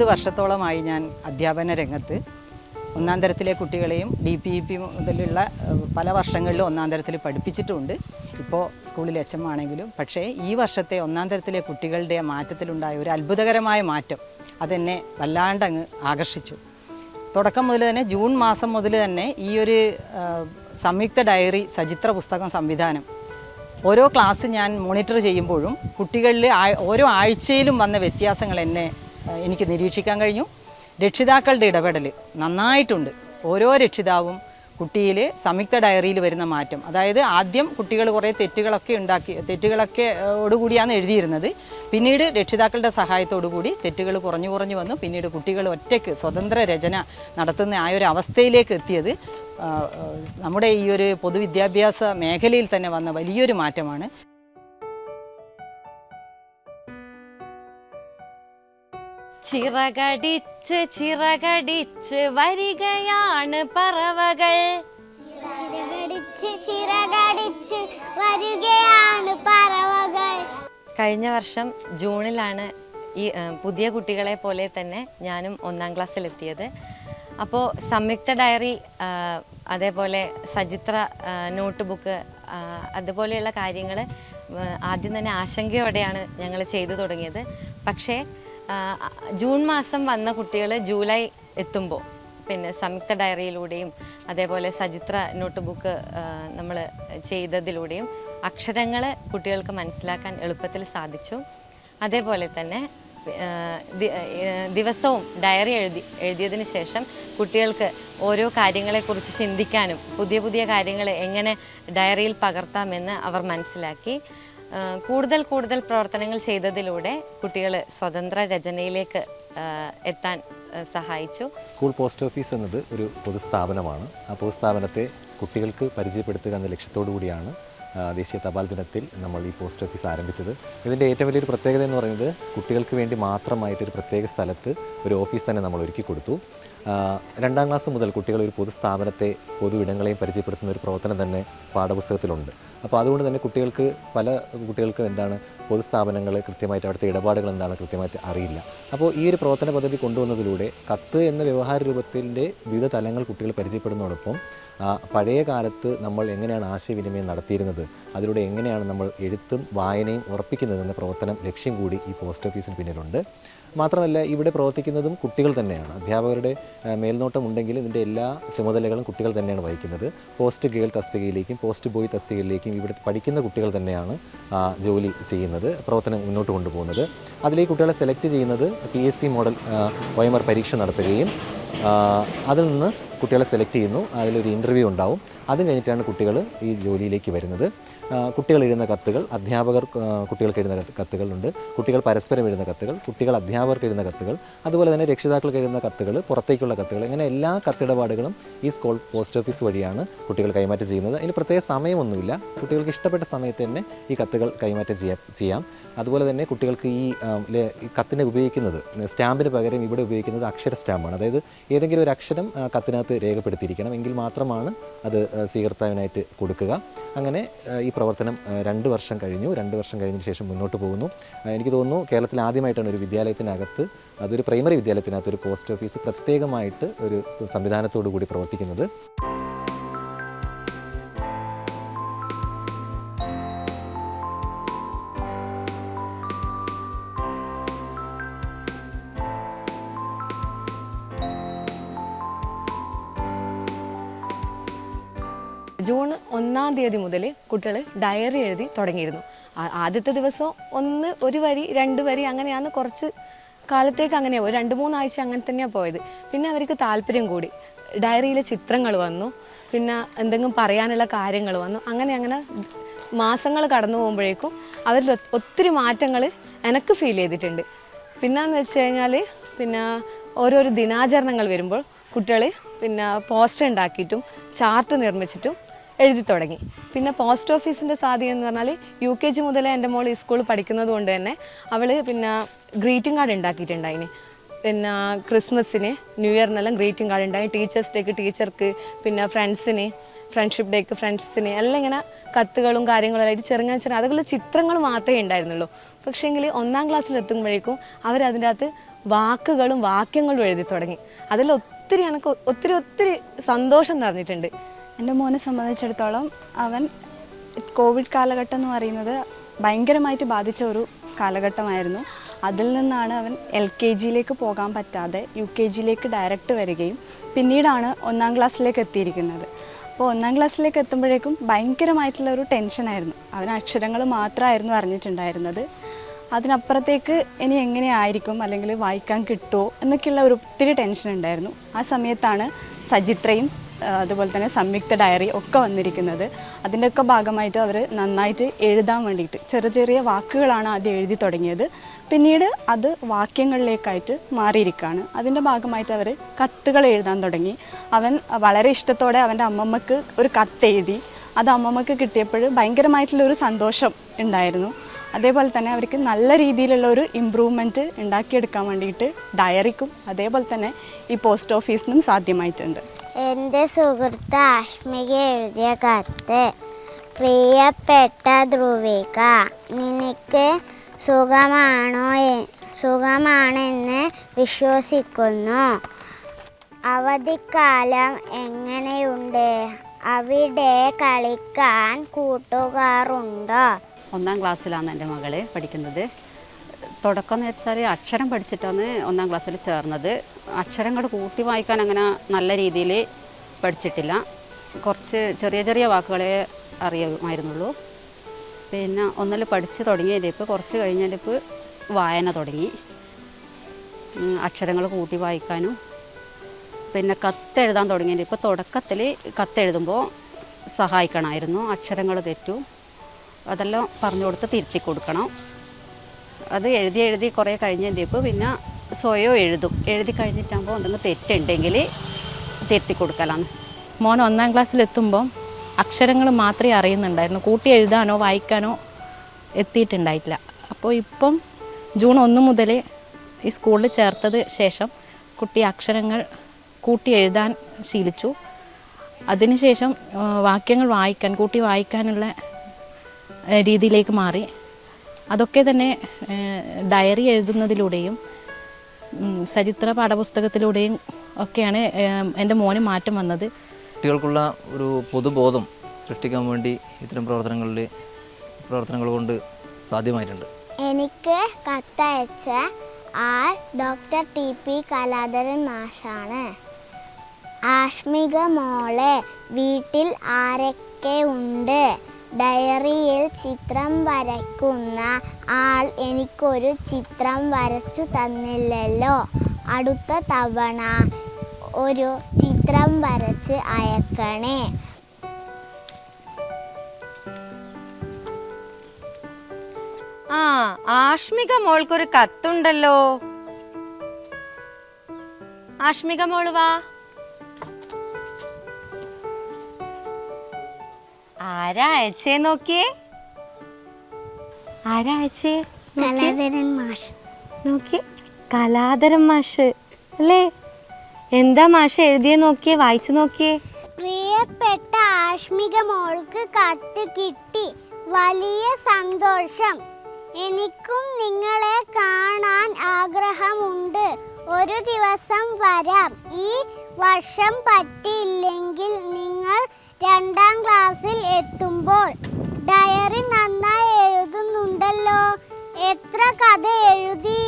മുപ്പത് വർഷത്തോളമായി ഞാൻ അധ്യാപന രംഗത്ത്. ഒന്നാം തരത്തിലെ കുട്ടികളെയും ഡി പി ഇ പി മുതലുള്ള പല വർഷങ്ങളിലും ഒന്നാം തരത്തിൽ പഠിപ്പിച്ചിട്ടുണ്ട്. ഇപ്പോൾ സ്കൂളിൽ എച്ച് എം ആണെങ്കിലും പക്ഷേ ഈ വർഷത്തെ ഒന്നാം തരത്തിലെ കുട്ടികളുടെ മാറ്റത്തിലുണ്ടായ ഒരു അത്ഭുതകരമായ മാറ്റം അതെന്നെ വല്ലാണ്ടങ്ങ് ആകർഷിച്ചു. തുടക്കം മുതൽ തന്നെ ജൂൺ മാസം മുതൽ തന്നെ ഈ ഒരു സംയുക്ത ഡയറി സചിത്ര പുസ്തകം സംവിധാനം ഓരോ ക്ലാസ് ഞാൻ മോണിറ്റർ ചെയ്യുമ്പോഴും കുട്ടികളിൽ ഓരോ ആഴ്ചയിലും വന്ന വ്യത്യാസങ്ങൾ എന്നെ എനിക്ക് നിരീക്ഷിക്കാൻ കഴിഞ്ഞു. രക്ഷിതാക്കളുടെ ഇടപെടൽ നന്നായിട്ടുണ്ട്. ഓരോ രക്ഷിതാവും കുട്ടിയിൽ സംയുക്ത ഡയറിയിൽ വരുന്ന മാറ്റം. അതായത് ആദ്യം കുട്ടികൾ കുറേ തെറ്റുകളൊക്കെ ഉണ്ടാക്കി തെറ്റുകളൊക്കെ ഓടുകൂടിയാണ് എഴുതിയിരുന്നത്. പിന്നീട് രക്ഷിതാക്കളുടെ സഹായത്തോടുകൂടി തെറ്റുകൾ കുറഞ്ഞു കുറഞ്ഞു വന്നു. പിന്നീട് കുട്ടികൾ ഒറ്റയ്ക്ക് സ്വതന്ത്ര രചന നടത്തുന്ന ആ ഒരു അവസ്ഥയിലേക്ക് എത്തിയത് നമ്മുടെ ഈ ഒരു പൊതുവിദ്യാഭ്യാസ മേഖലയിൽ തന്നെ വന്ന വലിയൊരു മാറ്റമാണ്. ചിറകടിച്ച് ചിറകടിച്ച് വരികയാണ് പറവകൾ. ചിറകടിച്ച് ചിറകടിച്ച് വരികയാണ് പറവകൾ. കഴിഞ്ഞ വർഷം ജൂണിലാണ് ഈ പുതിയ കുട്ടികളെ പോലെ തന്നെ ഞാനും ഒന്നാം ക്ലാസ്സിലെത്തിയത്. അപ്പോൾ സംയുക്ത ഡയറി അതേപോലെ സചിത്ര നോട്ട് ബുക്ക് അതുപോലെയുള്ള കാര്യങ്ങൾ ആദ്യം തന്നെ ആശങ്കയോടെയാണ് ഞങ്ങൾ ചെയ്തു തുടങ്ങിയത്. പക്ഷേ ജൂൺ മാസം വന്ന കുട്ടികൾ ജൂലൈ എത്തുമ്പോൾ പിന്നെ സംയുക്ത ഡയറിയിലൂടെയും അതേപോലെ സചിത്ര നോട്ട് ബുക്ക് നമ്മൾ ചെയ്തതിലൂടെയും അക്ഷരങ്ങൾ കുട്ടികൾക്ക് മനസ്സിലാക്കാൻ എളുപ്പത്തിൽ സാധിച്ചു. അതേപോലെ തന്നെ ദിവസവും ഡയറി എഴുതി എഴുതിയതിന് ശേഷം കുട്ടികൾക്ക് ഓരോ കാര്യങ്ങളെക്കുറിച്ച് ചിന്തിക്കാനും പുതിയ പുതിയ കാര്യങ്ങൾ എങ്ങനെ ഡയറിയിൽ പകർത്താമെന്ന് അവർ മനസ്സിലാക്കി. കൂടുതൽ കൂടുതൽ പ്രവർത്തനങ്ങൾ ചെയ്തതിലൂടെ കുട്ടികൾ സ്വതന്ത്ര രചനയിലേക്ക് എത്താൻ സഹായിച്ചു. സ്കൂൾ പോസ്റ്റ് ഓഫീസ് എന്നത് ഒരു പൊതുസ്ഥാപനമാണ്. ആ പൊതുസ്ഥാപനത്തെ കുട്ടികൾക്ക് പരിചയപ്പെടുത്തുക എന്ന ലക്ഷ്യത്തോടു കൂടിയാണ് ദേശീയ തപാൽ ദിനത്തിൽ നമ്മൾ ഈ പോസ്റ്റ് ഓഫീസ് ആരംഭിച്ചത്. ഇതിന്റെ ഏറ്റവും വലിയൊരു പ്രത്യേകത എന്ന് പറയുന്നത് കുട്ടികൾക്ക് വേണ്ടി മാത്രമായിട്ട് ഒരു പ്രത്യേക സ്ഥലത്ത് ഒരു ഓഫീസ് തന്നെ നമ്മൾ ഒരുക്കി കൊടുത്തു. രണ്ടാം ക്ലാസ് മുതൽ കുട്ടികൾ ഒരു പൊതുസ്ഥാപനത്തെ പൊതു ഇടങ്ങളെയും പരിചയപ്പെടുത്തുന്ന ഒരു പ്രവർത്തനം തന്നെ പാഠപുസ്തകത്തിലുണ്ട്. അപ്പോൾ അതുകൊണ്ട് തന്നെ കുട്ടികൾക്ക് പല കുട്ടികൾക്കും എന്താണ് പൊതുസ്ഥാപനങ്ങൾ കൃത്യമായിട്ട് അവിടുത്തെ ഇടപാടുകൾ എന്താണ് കൃത്യമായിട്ട് അറിയില്ല. അപ്പോൾ ഈ ഒരു പ്രവർത്തന പദ്ധതി കൊണ്ടുവന്നതിലൂടെ കത്ത് എന്ന വ്യവഹാര രൂപത്തിന്റെ വിവിധ തലങ്ങൾ കുട്ടികൾ പരിചയപ്പെടുന്നതോടൊപ്പം പഴയ കാലത്ത് നമ്മൾ എങ്ങനെയാണ് ആശയവിനിമയം നടത്തിയിരുന്നത്? അതിലൂടെ എങ്ങനെയാണ് നമ്മൾ എഴുത്തും വായനയും ഉറപ്പിക്കുന്നത് എന്ന പ്രവർത്തനം ലക്ഷ്യം കൂടി ഈ പോസ്റ്റ് ഓഫീസിന് പിന്നിലുണ്ട്. മാത്രമല്ല ഇവിടെ പ്രവർത്തിക്കുന്നതും കുട്ടികൾ തന്നെയാണ്. അധ്യാപകരുടെ മേൽനോട്ടം ഉണ്ടെങ്കിൽ ഇതിന്റെ എല്ലാ ചുമതലകളും കുട്ടികൾ തന്നെയാണ് വഹിക്കുന്നത്. പോസ്റ്റ് ഗേൾ തസ്തികയിലേക്കും പോസ്റ്റ് ബോയ് തസ്തികയിലേക്കും ഇവിടെ പഠിക്കുന്ന കുട്ടികൾ തന്നെയാണ് ജോലി ചെയ്യുന്നത് പ്രവർത്തനം മുന്നോട്ട് കൊണ്ടുപോകുന്നത്. അതിലേക്ക് കുട്ടികളെ സെലക്ട് ചെയ്യുന്നത് പി എസ് സി മോഡൽ വൈമർ പരീക്ഷ നടത്തുകയും അതിൽ നിന്ന് കുട്ടികളെ സെലക്ട് ചെയ്യുന്നു. അതിലൊരു ഇന്റർവ്യൂ ഉണ്ടാവും. അതും കഴിഞ്ഞിട്ടാണ് കുട്ടികൾ ഈ ജോലിയിലേക്ക് വരുന്നത്. കുട്ടികൾ എഴുതുന്ന കത്തുകൾ അധ്യാപകർ കുട്ടികൾക്ക് എഴുതുന്ന കത്തുകളുണ്ട്. കുട്ടികൾ പരസ്പരം എഴുതുന്ന കത്തുകൾ കുട്ടികൾ അധ്യാപകർക്ക് എഴുതുന്ന കത്തുകൾ അതുപോലെ തന്നെ രക്ഷിതാക്കൾക്ക് എഴുതുന്ന കത്തുകൾ പുറത്തേക്കുള്ള കത്തുകൾ ഇങ്ങനെ എല്ലാ കത്തിടപാടുകളും ഈ സ്കൂൾ പോസ്റ്റ് ഓഫീസ് വഴിയാണ് കുട്ടികൾ കൈമാറ്റം ചെയ്യുന്നത്. അതിന് പ്രത്യേക സമയമൊന്നുമില്ല. കുട്ടികൾക്ക് ഇഷ്ടപ്പെട്ട സമയത്ത് തന്നെ ഈ കത്തുകൾ കൈമാറ്റം ചെയ്യാം അതുപോലെ തന്നെ കുട്ടികൾക്ക് ഈ കത്തിനെ ഉപയോഗിക്കുന്നത് സ്റ്റാമ്പിന് പകരം ഇവിടെ ഉപയോഗിക്കുന്നത് അക്ഷര സ്റ്റാമ്പാണ്. അതായത് ഏതെങ്കിലും ഒരു അക്ഷരം കത്തിനകത്ത് രേഖപ്പെടുത്തിയിരിക്കണം. എങ്കിൽ മാത്രമാണ് അത് സ്വീകർത്താവിനായിട്ട് കൊടുക്കുക. അങ്ങനെ ഈ പ്രവർത്തനം രണ്ട് വർഷം കഴിഞ്ഞു. രണ്ട് വർഷം കഴിഞ്ഞതിന് ശേഷം മുന്നോട്ട് പോകുന്നു. എനിക്ക് തോന്നുന്നു കേരളത്തിൽ ആദ്യമായിട്ടാണ് ഒരു വിദ്യാലയത്തിനകത്ത് അതൊരു പ്രൈമറി വിദ്യാലയത്തിനകത്ത് ഒരു പോസ്റ്റ് ഓഫീസ് പ്രത്യേകമായിട്ട് ഒരു സംവിധാനത്തോടു കൂടി പ്രവർത്തിക്കുന്നത്. ജൂൺ ഒന്നാം തീയതി മുതൽ കുട്ടികൾ ഡയറി എഴുതി തുടങ്ങിയിരുന്നു. ആദ്യത്തെ ദിവസം ഒന്ന് ഒരു വരി രണ്ട് വരി അങ്ങനെയാന്ന് കുറച്ച് കാലത്തേക്ക് അങ്ങനെയാ രണ്ട് മൂന്നാഴ്ച അങ്ങനെ തന്നെയാണ് പോയത്. പിന്നെ അവർക്ക് താല്പര്യം കൂടി. ഡയറിയിലെ ചിത്രങ്ങൾ വന്നു. പിന്നെ എന്തെങ്കിലും പറയാനുള്ള കാര്യങ്ങൾ വന്നു. അങ്ങനെ അങ്ങനെ മാസങ്ങൾ കടന്നു പോകുമ്പോഴേക്കും അവരിൽ ഒത്തിരി മാറ്റങ്ങൾ എനിക്ക് ഫീൽ ചെയ്തിട്ടുണ്ട്. പിന്നെന്ന് വെച്ച് കഴിഞ്ഞാൽ പിന്നെ ഓരോരോ ദിനാചരണങ്ങൾ വരുമ്പോൾ കുട്ടികൾ പിന്നെ പോസ്റ്റർ ഉണ്ടാക്കിയിട്ടും ചാർട്ട് നിർമ്മിച്ചിട്ടും എഴുതി തുടങ്ങി. പിന്നെ പോസ്റ്റ് ഓഫീസിന്റെ സ്വാധീനം എന്ന് പറഞ്ഞാൽ യു കെ ജി മുതലേ എന്റെ മോൾ ഈ സ്കൂളിൽ പഠിക്കുന്നത് കൊണ്ട് തന്നെ അവൾ പിന്നെ ഗ്രീറ്റിംഗ് കാർഡ് ഉണ്ടാക്കിയിട്ടുണ്ടായിന്. പിന്നെ ക്രിസ്മസിന് ന്യൂ ഇയറിനെല്ലാം ഗ്രീറ്റിംഗ് കാർഡ് ഉണ്ടായി. ടീച്ചേഴ്സ് ഡേക്ക് ടീച്ചർക്ക് പിന്നെ ഫ്രണ്ട്സിന് ഫ്രണ്ട്ഷിപ്പ് ഡേക്ക് ഫ്രണ്ട്സിന് എല്ലാം ഇങ്ങനെ കത്തുകളും കാര്യങ്ങളും ആയിട്ട് ചെറുങ്ങനെ ചെറിയ അതുപോലെ ചിത്രങ്ങൾ മാത്രമേ ഉണ്ടായിരുന്നുള്ളൂ. പക്ഷേങ്കിൽ ഒന്നാം ക്ലാസ്സിൽ എത്തുമ്പോഴേക്കും അവരതിന്റെ അകത്ത് വാക്കുകളും വാക്യങ്ങളും എഴുതി തുടങ്ങി. അതിൽ ഒത്തിരി എനിക്ക് ഒത്തിരി ഒത്തിരി സന്തോഷം നിറഞ്ഞിട്ടുണ്ട്. എന്റെ മോനെ സംബന്ധിച്ചിടത്തോളം അവൻ കോവിഡ് കാലഘട്ടം എന്ന് പറയുന്നത് ഭയങ്കരമായിട്ട് ബാധിച്ച ഒരു കാലഘട്ടമായിരുന്നു. അതിൽ നിന്നാണ് അവൻ എൽ കെ ജിയിലേക്ക് പോകാൻ പറ്റാതെ യു കെ ജിയിലേക്ക് ഡയറക്റ്റ് വരികയും പിന്നീടാണ് ഒന്നാം ക്ലാസ്സിലേക്ക് എത്തിയിരിക്കുന്നത്. അപ്പോൾ ഒന്നാം ക്ലാസ്സിലേക്ക് എത്തുമ്പോഴേക്കും ഭയങ്കരമായിട്ടുള്ള ഒരു ടെൻഷനായിരുന്നു അവൻ അക്ഷരങ്ങൾ മാത്രമായിരുന്നു അറിഞ്ഞിട്ടുണ്ടായിരുന്നത്. അതിനപ്പുറത്തേക്ക് ഇനി എങ്ങനെയായിരിക്കും അല്ലെങ്കിൽ വായിക്കാൻ കിട്ടുമോ? എന്നൊക്കെയുള്ള ഒരു ഒത്തിരി ടെൻഷൻ ഉണ്ടായിരുന്നു. ആ സമയത്താണ് സജിത്രയും അതുപോലെ തന്നെ സംയുക്ത ഡയറി ഒക്കെ വന്നിരിക്കുന്നത്. അതിന്റെയൊക്കെ ഭാഗമായിട്ട് അവർ നന്നായിട്ട് എഴുതാൻ വേണ്ടിയിട്ട് ചെറിയ ചെറിയ വാക്കുകളാണ് ആദ്യം എഴുതി തുടങ്ങിയത്. പിന്നീട് അത് വാക്യങ്ങളിലേക്കായിട്ട് മാറിയിരിക്കുകയാണ്. അതിന്റെ ഭാഗമായിട്ട് അവർ കത്തുകൾ എഴുതാൻ തുടങ്ങി. അവൻ വളരെ ഇഷ്ടത്തോടെ അവന്റെ അമ്മമ്മക്ക് ഒരു കത്ത് എഴുതി അത് അമ്മമ്മക്ക് കിട്ടിയപ്പോൾ ഭയങ്കരമായിട്ടുള്ളൊരു സന്തോഷം ഉണ്ടായിരുന്നു. അതേപോലെ തന്നെ അവർക്ക് നല്ല രീതിയിലുള്ള ഒരു ഇമ്പ്രൂവ്മെന്റ് ഉണ്ടാക്കിയെടുക്കാൻ വേണ്ടിയിട്ട് ഡയറിക്കും അതേപോലെ തന്നെ ഈ പോസ്റ്റ് ഓഫീസിനും സാധ്യമായിട്ടുണ്ട്. എന്റെ സുഹൃത്ത് ആഷ്മിക എഴുതിയ കത്ത് പ്രിയപ്പെട്ട ധ്രുവിക നിനക്ക് സുഖമാണോ സുഖമാണെന്ന് വിശ്വസിക്കുന്നു. അവധിക്കാലം എങ്ങനെയുണ്ട്? അവിടെ കളിക്കാൻ കൂട്ടുകാറുണ്ടോ ഒന്നാം ക്ലാസ്സിലാണ് എന്റെ മകൾ പഠിക്കുന്നത്. തുടക്കം എന്ന് വെച്ചാൽ അക്ഷരം പഠിച്ചിട്ടാണ് ഒന്നാം ക്ലാസ്സിൽ ചേർന്നത്. അക്ഷരങ്ങൾ കൂട്ടി വായിക്കാൻ അങ്ങനെ നല്ല രീതിയിൽ പഠിച്ചിട്ടില്ല. കുറച്ച് ചെറിയ ചെറിയ വാക്കുകളെ അറിയുമായിരുന്നുള്ളൂ. പിന്നെ ഒന്നിൽ പഠിച്ച് തുടങ്ങിയതിപ്പോൾ കുറച്ച് കഴിഞ്ഞതിപ്പോൾ വായന തുടങ്ങി. അക്ഷരങ്ങൾ കൂട്ടി വായിക്കാനും. പിന്നെ കത്തെഴുതാൻ തുടങ്ങിയത് ഇപ്പോൾ തുടക്കത്തിൽ കത്തെഴുതുമ്പോൾ സഹായിക്കണമായിരുന്നു. അക്ഷരങ്ങൾ തെറ്റും. അതെല്ലാം പറഞ്ഞു കൊടുത്ത് തിരുത്തി കൊടുക്കണം. അത് എഴുതി എഴുതി കുറേ കഴിഞ്ഞതിന്റെ ഇപ്പോൾ പിന്നെ സ്വയം എഴുതും. എഴുതി കഴിഞ്ഞിട്ടാകുമ്പോൾ എന്തെങ്കിലും തെറ്റുണ്ടെങ്കിൽ തെറ്റി കൊടുക്കലാണ്. മോൻ ഒന്നാം ക്ലാസ്സിലെത്തുമ്പം അക്ഷരങ്ങൾ മാത്രമേ അറിയുന്നുണ്ടായിരുന്നു. കൂട്ടി എഴുതാനോ വായിക്കാനോ എത്തിയിട്ടുണ്ടായിട്ടില്ല. അപ്പോൾ ഇപ്പം ജൂൺ ഒന്ന് മുതൽ ഈ സ്കൂളിൽ ചേർത്തത് ശേഷം കുട്ടി അക്ഷരങ്ങൾ കൂട്ടി എഴുതാൻ ശീലിച്ചു. അതിനുശേഷം വാക്യങ്ങൾ വായിക്കാൻ കൂട്ടി വായിക്കാനുള്ള രീതിയിലേക്ക് മാറി. അതൊക്കെ തന്നെ ഡയറി എഴുതുന്നതിലൂടെയും സചിത്ര പാഠപുസ്തകത്തിലൂടെയും ഒക്കെയാണ് എന്റെ മോന് മാറ്റം വന്നത്. കുട്ടികൾക്കുള്ള ഒരു പൊതുബോധം സൃഷ്ടിക്കാൻ വേണ്ടി ഇത്തരം പ്രവർത്തനങ്ങളിൽ പ്രവർത്തനങ്ങൾ കൊണ്ട് സാധ്യമായിട്ടുണ്ട്. എനിക്ക് കത്തയച്ച ആൾ ഡോക്ടർ ടി പി കലാധരൻ മാഷാണ്. ആഷ്മിക മോളെ വീട്ടിൽ ആരൊക്കെ ഉണ്ട്? ഡയറിയിൽ ചിത്രം വരയ്ക്കുന്ന ആൾ എനിക്കൊരു ചിത്രം വരച്ചു തന്നില്ലല്ലോ. അടുത്ത തവണ ഒരു ചിത്രം വരച്ച് അയക്കണേ. ആ ആഷ്മിക മോൾക്കൊരു കത്തുണ്ടല്ലോ. ആഷ്മിക മോൾ വാ. ആരാ അയച്ചേ നോക്കിയേ? ആരാ അയച്ചേ? കലാധരൻ മാഷ്. നോക്കി കലാധരൻ മാഷ്. അല്ലേ? എന്താ മാഷ് എഴുതിയേ നോക്കിയേ? വായിച്ചു നോക്കിയേ. പ്രിയപ്പെട്ട ആഷ്മിക മോൾക്ക് കത്ത് കിട്ടി. വലിയ സന്തോഷം. എനിക്കും നിങ്ങളെ കാണാൻ ആഗ്രഹമുണ്ട്. ഒരു ദിവസം വരാം. ഈ വർഷം പറ്റിയില്ലെങ്കിൽ നിങ്ങൾ രണ്ടാം ക്ലാസ്സിൽ എത്തുമ്പോൾ ഡയറി നന്നായി എഴുതുന്നുണ്ടല്ലോ. എത്ര കഥ എഴുതി?